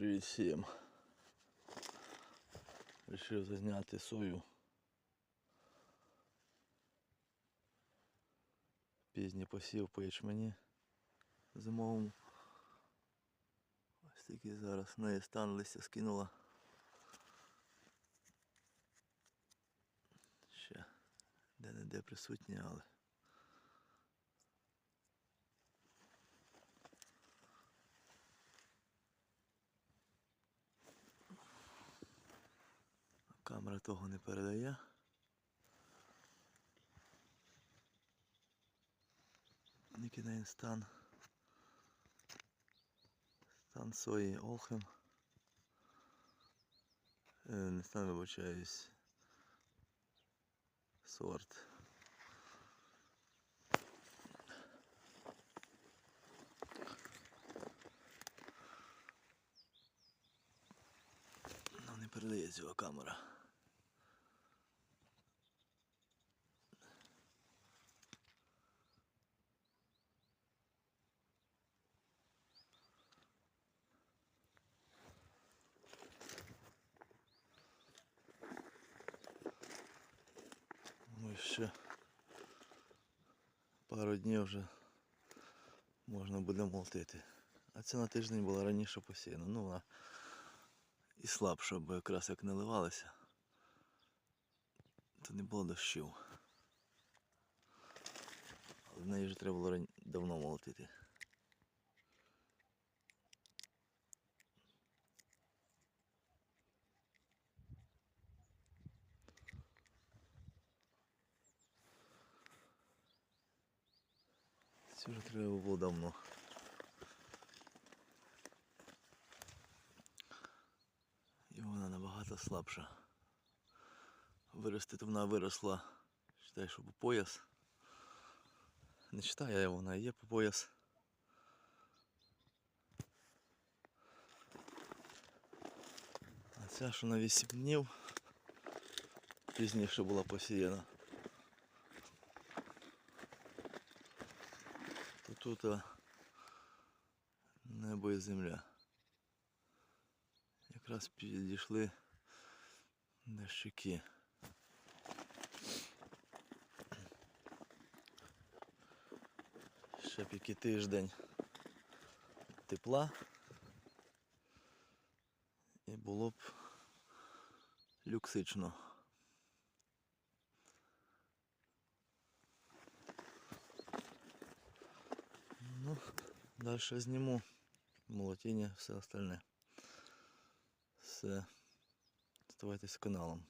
Привіт всім. Рішив зазняти сою. Пізній посів по ячмені зимовому. Ось такий зараз неї стан листя скинула. Ще де-не-де присутні, але камера того не передає. Який стан. Стан сої Олхем. Е, Не стан вибачаюсь. Сорт. Ну не передає цього камера. Ще пару днів вже можна буде молотити. А це на тиждень була раніше посіяна. Ну вона і слабша, бо якраз як наливалася, то не було дощів. Але в неї вже треба було давно молотити. Це вже треба було давно. І вона набагато слабша. Виростити вона виросла, считай, що по пояс. Не читаю, а вона є по пояс. А ця, що на 8 днів, пізніше була посіяна. Тут небо і земля. Якраз підійшли дощики. Ще який тиждень тепла і було б люксично. Дальше зніму молотіння, все остальне. Все. Оставайтесь каналом.